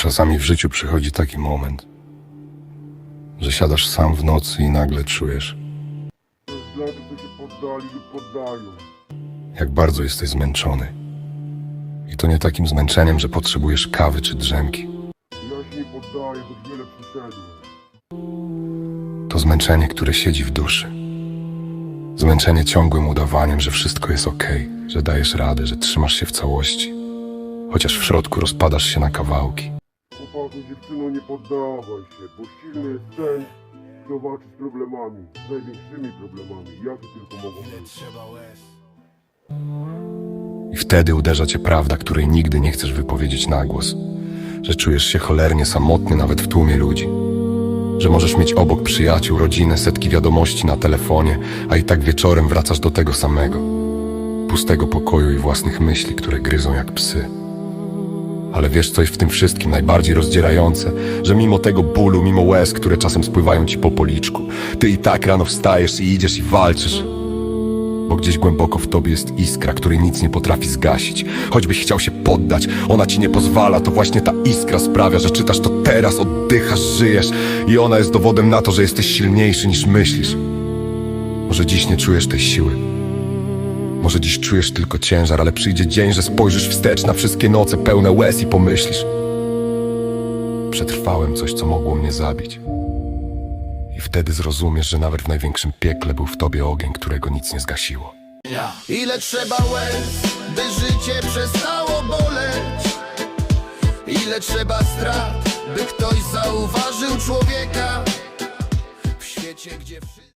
Czasami w życiu przychodzi taki moment, że siadasz sam w nocy i nagle czujesz, jak bardzo jesteś zmęczony. I to nie takim zmęczeniem, że potrzebujesz kawy czy drzemki. To zmęczenie, które siedzi w duszy. Zmęczenie ciągłym udawaniem, że wszystko jest okej, że dajesz radę, że trzymasz się w całości, chociaż w środku rozpadasz się na kawałki. Chłopaku, dziewczyno, nie poddawaj się, bo silny jest ten, kto walczy z problemami, z największymi problemami, jakie tylko mogą być. I wtedy uderza cię prawda, której nigdy nie chcesz wypowiedzieć na głos. Że czujesz się cholernie samotny nawet w tłumie ludzi. Że możesz mieć obok przyjaciół, rodzinę, setki wiadomości na telefonie, a i tak wieczorem wracasz do tego samego. Pustego pokoju i własnych myśli, które gryzą jak psy. Ale wiesz coś w tym wszystkim najbardziej rozdzierające, że mimo tego bólu, mimo łez, które czasem spływają ci po policzku, ty i tak rano wstajesz i idziesz i walczysz, bo gdzieś głęboko w tobie jest iskra, której nic nie potrafi zgasić. Choćbyś chciał się poddać, ona ci nie pozwala, to właśnie ta iskra sprawia, że czytasz to teraz, oddychasz, żyjesz i ona jest dowodem na to, że jesteś silniejszy niż myślisz. Może dziś nie czujesz tej siły. Może dziś czujesz tylko ciężar, ale przyjdzie dzień, że spojrzysz wstecz na wszystkie noce pełne łez i pomyślisz. Przetrwałem coś, co mogło mnie zabić. I wtedy zrozumiesz, że nawet w największym piekle był w tobie ogień, którego nic nie zgasiło. Ile trzeba łez, by życie przestało boleć? Ile trzeba strat, by ktoś zauważył człowieka w świecie, gdzie wszystko.